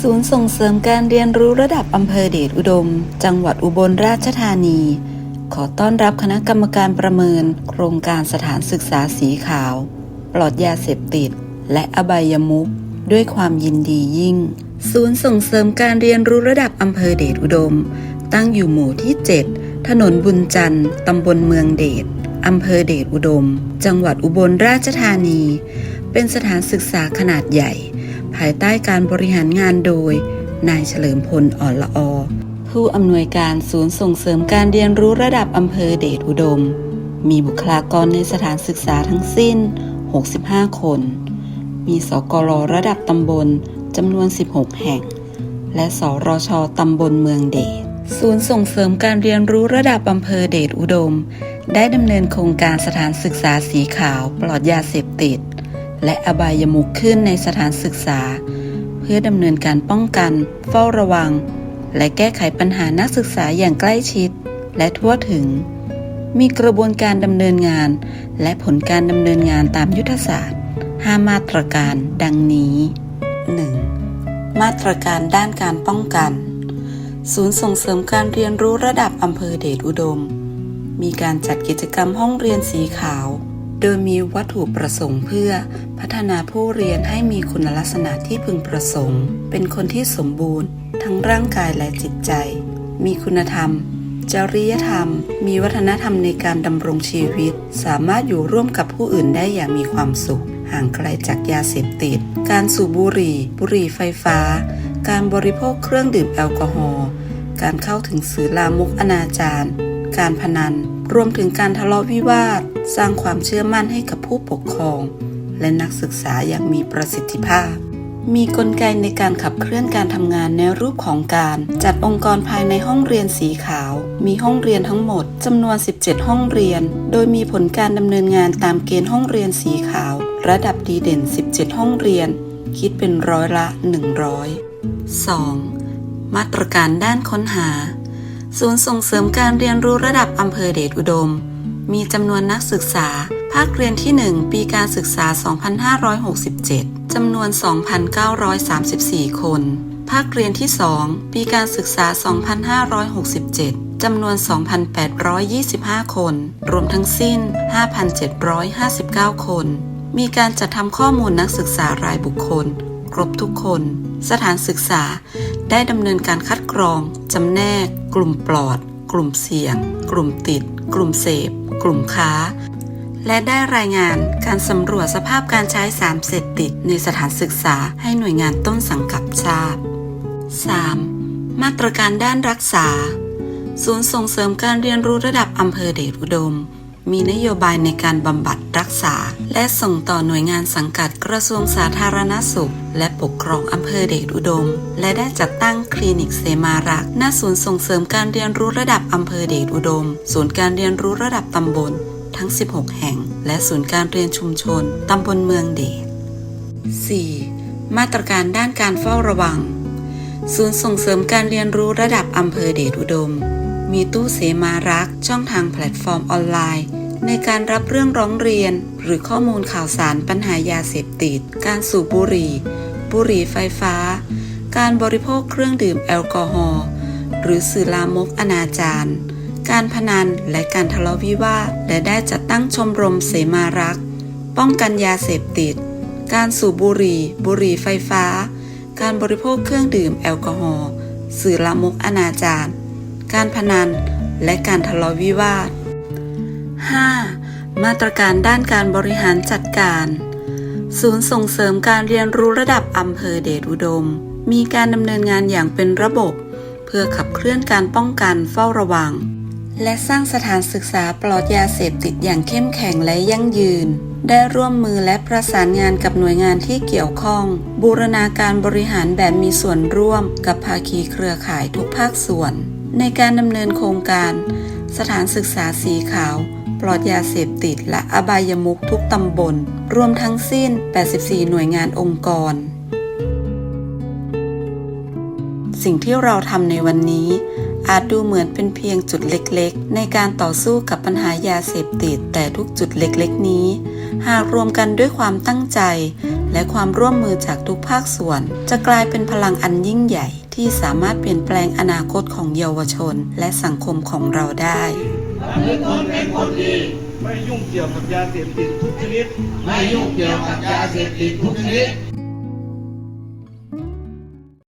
ศูนย์ส่งเสริมการเรียนรู้ระดับอำเภอเดชอุดม จังหวัดอุบลราชธานี ขอต้อนรับคณะกรรมการประเมิน โครงการสถานศึกษาสีขาว ปลอดยาเสพติด และอบายมุขด้วยความยินดียิ่ง ศูนย์ส่งเสริมการเรียนรู้ระดับอำเภอเดชอุดม ตั้งอยู่หมู่ที่ 7 ถนนบุญจันทร์ตำบลเมืองเดชอำเภอเดชอุดม จังหวัดอุบลราชธานี เป็นสถานศึกษาขนาดใหญ่ายใต้การบริหารงานโดย นายเฉลิมพลอ่อนละอ ผู้อำนวยการศูนย์ส่งเสริมการเรียนรู้ระดับอำเภอเดชอุดม มีบุคลากรในสถานศึกษาทั้งสิ้น 65 คน มีสกรระดับตำบลจำนวน 16 แห่ง และสรชตำบลเมืองเดชศูนย์ส่งเสริมการเรียนรู้ระดับอำเภอเดชอุดม ได้ดำเนินโครงการสถานศึกษาสีขาวปลอดยาเสพติด และอบายมุขขึ้นในสถานศึกษา เพื่อดำเนินการป้องกัน เฝ้าระวัง และแก้ไขปัญหานักศึกษาอย่างใกล้ชิด และทั่วถึง มีกระบวนการดำเนินงาน และผลการดำเนินงานตามยุทธศาสตร์ 5 มาตรการดังนี้ 1. มาตรการด้านการป้องกัน ศูนย์ส่งเสริมการเรียนรู้ระดับอำเภอเดชอุดม มีการจัดกิจกรรมห้องเรียนสีขาว โดยมีวัตถุประสงค์เพื่อพัฒนาผู้เรียนให้มีคุณลักษณะที่พึงประสงค์ เป็นคนที่สมบูรณ์ ทั้งร่างกายและจิตใจ มีคุณธรรม จริยธรรม มีวัฒนธรรมในการดำรงชีวิต สามารถอยู่ร่วมกับผู้อื่นได้อย่างมีความสุข ห่างไกลจากยาเสพติด การสูบบุหรี่ บุหรี่ไฟฟ้า การบริโภคเครื่องดื่มแอลกอฮอล์ การเข้าถึงสื่อลามกอนาจารการพนัน รวมถึงการทะเลาะวิวาท สร้างความเชื่อมั่นให้กับผู้ปกครอง และนักศึกษาอย่างมีประสิทธิภาพ มีกลไกในการขับเคลื่อนการทำงานในรูปของการจัดองค์กรภายในห้องเรียนสีขาว มีห้องเรียนทั้งหมดจำนวน 17 ห้องเรียน โดยมีผลการดำเนินงานตามเกณฑ์ห้องเรียนสีขาว ระดับดีเด่น 17 ห้องเรียน คิดเป็นร้อยละ 100 2. มาตรการด้านค้นหา ศูนย์ส่งเสริมการเรียนรู้ระดับอำเภอเดชอุดม มีจำนวนนักศึกษา ภาคเรียนที่ 1 ปีการศึกษา 2567 จำนวน 2,934 คน ภาคเรียนที่ 2 ปีการศึกษา 2567 จำนวน 2,825 คน รวมทั้งสิ้น 5,759 คน มีการจัดทำข้อมูลนักศึกษารายบุคคล ครบทุกคน สถานศึกษาได้ดำเนินการคัดกรอง จำแนก กลุ่มปลอด กลุ่มเสี่ยง กลุ่มติด กลุ่มเสพ กลุ่มค้า และได้รายงานการสำรวจสภาพการใช้สารเสพติดในสถานศึกษาให้หน่วยงานต้นสังกัดทราบ 3. มาตรการด้านรักษา ศูนย์ส่งเสริมการเรียนรู้ระดับอำเภอเดชอุดม มีนโยบายในการบำบัดรักษา และส่งต่อหน่วยงานสังกัดกระทรวงสาธารณสุข และปกครองอำเภอเดชอุดม และได้จัดตั้งคลินิกเสมารักษ์ณศูนย์ส่งเสริมการเรียนรู้ระดับอำเภอเดชอุดม ศูนย์การเรียนรู้ระดับตำบล ทั้ง 16 แห่ง และศูนย์การเรียนชุมชนตำบลเมืองเดช 4. มาตรการด้านการเฝ้าระวัง ศูนย์ส่งเสริมการเรียนรู้ระดับอำเภอเดชอุดม มีตู้เสมารักช่องทางแพลตฟอร์มออนไลน์ ในการรับเรื่องร้องเรียน หรือข้อมูลข่าวสารปัญหายาเสพติด การสูบบุหรี่ บุหรี่ไฟฟ้า การบริโภคเครื่องดื่มแอลกอฮอล์หรือสื่อลามกอนาจารการพนันและการทะเลาะวิวาทและได้จัดตั้งชมรมเสมารัก ป้องกันยาเสพติด การสูบบุหรี่ บุหรี่ไฟฟ้า การบริโภคเครื่องดื่มแอลกอฮอล์สื่อลามกอนาจาร การพนัน และการทะเลาะวิวาท 5. มาตรการด้านการบริหารจัดการ ศูนย์ส่งเสริมการเรียนรู้ระดับอำเภอเดชอุดม มีการดำเนินงานอย่างเป็นระบบ เพื่อขับเคลื่อนการป้องกันเฝ้าระวัง และสร้างสถานศึกษาปลอดยาเสพติดอย่างเข้มแข็งและยั่งยืน ได้ร่วมมือและประสานงานกับหน่วยงานที่เกี่ยวข้อง บูรณาการบริหารแบบมีส่วนร่วมกับภาคีเครือข่ายทุกภาคส่วน ในการดำเนินโครงการ สถานศึกษาสีขาว ปลอดยาเสพติดและอบายมุขทุกตำบล รวมทั้งสิ้น 84 หน่วยงานองค์กร สิ่งที่เราทำในวันนี้ อาจดูเหมือนเป็นเพียงจุดเล็กๆ ในการต่อสู้กับปัญหายาเสพติด แต่ทุกจุดเล็กๆ นี้ หากรวมกันด้วยความตั้งใจ และความร่วมมือจากทุกภาคส่วน จะกลายเป็นพลังอันยิ่งใหญ่ที่สามารถเปลี่ยนแปลงอนาคตของเยาวชน และสังคมของเราได้ไม่ยุ่งเกี่ยวกับยาเสพติดทุกชนิด ไม่ยุ่งเกี่ยวกับยาเสพติดทุกชนิด